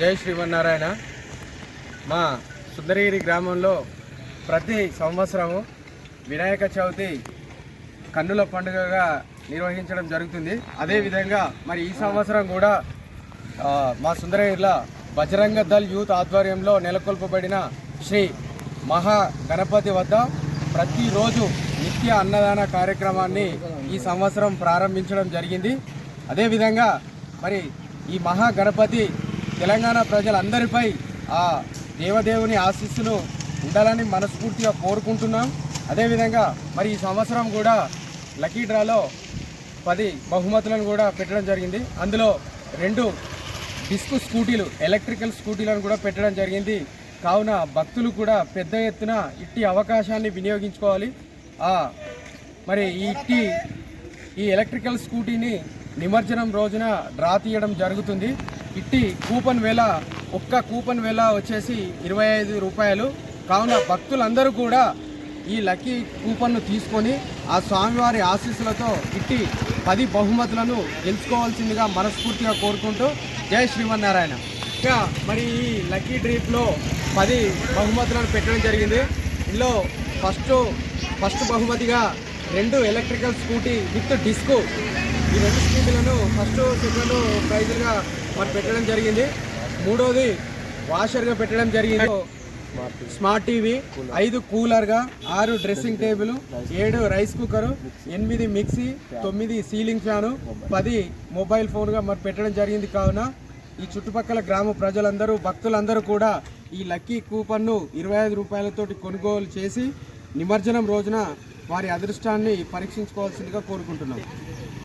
జై శ్రీమన్నారాయణ. మా సుందరగిరి గ్రామంలో ప్రతి సంవత్సరము వినాయక చవితి కన్నుల పండుగగా నిర్వహించడం జరుగుతుంది. అదేవిధంగా మరి ఈ సంవత్సరం కూడా మా సుందరగిరిలో బజరంగ దళ్ యూత్ ఆధ్వర్యంలో నెలకొల్పబడిన శ్రీ మహా గణపతి వద్ద ప్రతిరోజు నిత్య అన్నదాన కార్యక్రమాన్ని ఈ సంవత్సరం ప్రారంభించడం జరిగింది. అదేవిధంగా మరి ఈ మహా గణపతి తెలంగాణ ప్రజలందరిపై ఆ దేవదేవుని ఆశీస్సులు ఉండాలని మనస్ఫూర్తిగా కోరుకుంటున్నాం. అదేవిధంగా మరి ఈ సంవత్సరం కూడా లక్కీ డ్రాలో పది బహుమతులను కూడా పెట్టడం జరిగింది. అందులో రెండు డిస్క్ స్కూటీలు ఎలక్ట్రికల్ స్కూటీలను కూడా పెట్టడం జరిగింది. కావున భక్తులు కూడా పెద్ద ఎత్తున ఇట్టి అవకాశాన్ని వినియోగించుకోవాలి. ఆ, మరి ఈ ఇట్టి ఈ ఎలక్ట్రికల్ స్కూటీని నిమజ్జనం రోజున డ్రా తీయడం జరుగుతుంది. ఇట్టి కూపన్ వేల ఒక్క కూపన్ వేల వచ్చేసి ఇరవై ఐదు రూపాయలు. కావున భక్తులందరూ కూడా ఈ లక్కీ కూపన్ను తీసుకొని ఆ స్వామివారి ఆశీస్సులతో ఇట్టి పది బహుమతులను గెలుచుకోవాల్సిందిగా మనస్ఫూర్తిగా కోరుకుంటూ జై శ్రీమన్నారాయణ. ఇంకా మరి ఈ లక్కీ డ్రీప్లో పది బహుమతులను పెట్టడం జరిగింది. ఇందులో ఫస్ట్ ఫస్ట్ బహుమతిగా రెండు ఎలక్ట్రికల్ స్కూటీ విత్ డిస్కు ఈ రెండు స్కీములను ఫస్ట్ సెకండ్ ప్రైజులుగా మరి పెట్టడం జరిగింది. మూడోది వాషర్గా పెట్టడం జరిగింది. స్మార్ట్ టీవీ ఐదు కూలర్గా ఆరు డ్రెస్సింగ్ టేబుల్ ఏడు రైస్ కుక్కరు ఎనిమిది మిక్సీ తొమ్మిది సీలింగ్ ఫ్యాను పది మొబైల్ ఫోన్గా మరి పెట్టడం జరిగింది కావున ఈ చుట్టుపక్కల గ్రామ ప్రజలందరూ భక్తులందరూ కూడా ఈ లక్కీ కూపన్ను ఇరవై ఐదు రూపాయలతోటి కొనుగోలు చేసి నిమజ్జనం రోజున వారి అదృష్టాన్ని పరీక్షించుకోవాల్సిందిగా కోరుకుంటున్నాం.